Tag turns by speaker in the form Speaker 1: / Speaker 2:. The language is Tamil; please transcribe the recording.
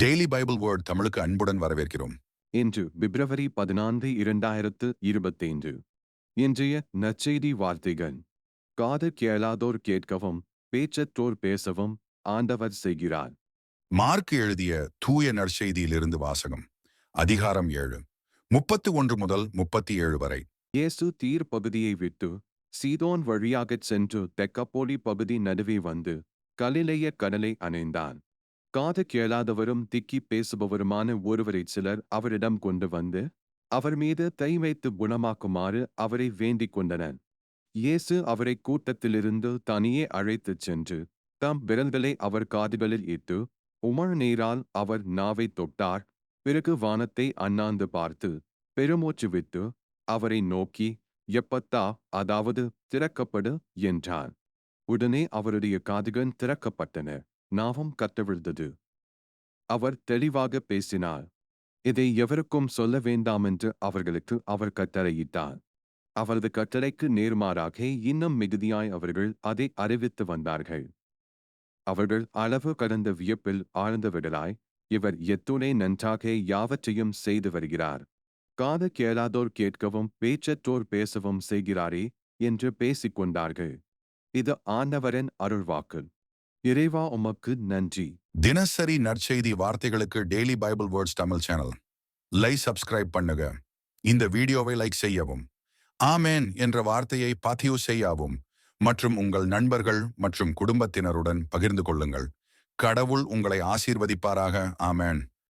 Speaker 1: டெய்லி பைபிள் வேர்ட் தமிழுக்கு அன்புடன் வரவேற்கிறோம்.
Speaker 2: இன்று பிப்ரவரி பதினான்கு இரண்டாயிரத்து இருபத்தைந்து. இன்றைய நற்செய்தி வார்த்தைகள். காது கேளாதோர் கேட்கவும் பேச்சற்றோர் பேசவும் ஆண்டவர் செய்கிறார்.
Speaker 1: மார்க் எழுதிய தூய நற்செய்தியிலிருந்து வாசகம் அதிகாரம் ஏழு முப்பத்து ஒன்று முதல் முப்பத்தி ஏழு வரை.
Speaker 2: இயேசு தீர் பகுதியை விட்டு சீதோன் வழியாகச் சென்று தெக்கப்போலி பகுதி நடுவே வந்து கலிலேய கடலை அணைந்தான். காது கேளாதவரும் திக்கி பேசுபவருமான ஒருவரை சிலர் அவரிடம் கொண்டு வந்து அவர் மீது தை வைத்து குணமாக்குமாறு அவரை வேண்டிக் கொண்டனர். இயேசு அவரை கூட்டத்திலிருந்து தனியே அழைத்துச் சென்று தம் விரல்களை அவர் காதுகளில் இட்டு உமர் நீரால் அவர் நாவை தொட்டார் பிறகு வானத்தை அண்ணாந்து பார்த்து பெருமூச்சு விட்டு அவரை நோக்கி எப்பத்தா அதாவது திறக்கப்படு என்றார். உடனே அவருடைய காதுகள் திறக்கப்பட்டன. நாவும் கட்டவிழ்ந்தது. அவர் தெளிவாக பேசினார். இதை எவருக்கும் சொல்ல வேண்டாமென்று அவர்களுக்கு அவர் கட்டளையிட்டார். அவரது கட்டளைக்கு நேர்மாறாக இன்னும் மிகுதியாய் அவர்கள் அதை அறிவித்து வந்தார்கள். அவர்கள் அளவு கடந்த வியப்பில் ஆழ்ந்தவர்களாய் இவர் எத்துணை நன்றாக யாவற்றையும் செய்து வருகிறார். காது கேளாதோர் கேட்கவும் பேச்சற்றோர் பேசவும் செய்கிறாரே என்று பேசிக் கொண்டார்கள் இது ஆண்டவரின் அருள்வாக்கு. இறைவா உமக்கு நன்றி.
Speaker 1: தினசரி நற்செய்தி வார்த்தைகளுக்கு daily Bible words Tamil channel. Like subscribe பண்ணுங்க. இந்த வீடியோவை லைக் செய்யவும். ஆமேன் என்ற வார்த்தையை பதிவு செய்யவும். மற்றும் உங்கள் நண்பர்கள் மற்றும் குடும்பத்தினருடன் பகிர்ந்து கொள்ளுங்கள். கடவுள் உங்களை ஆசீர்வதிப்பாராக. ஆமேன்.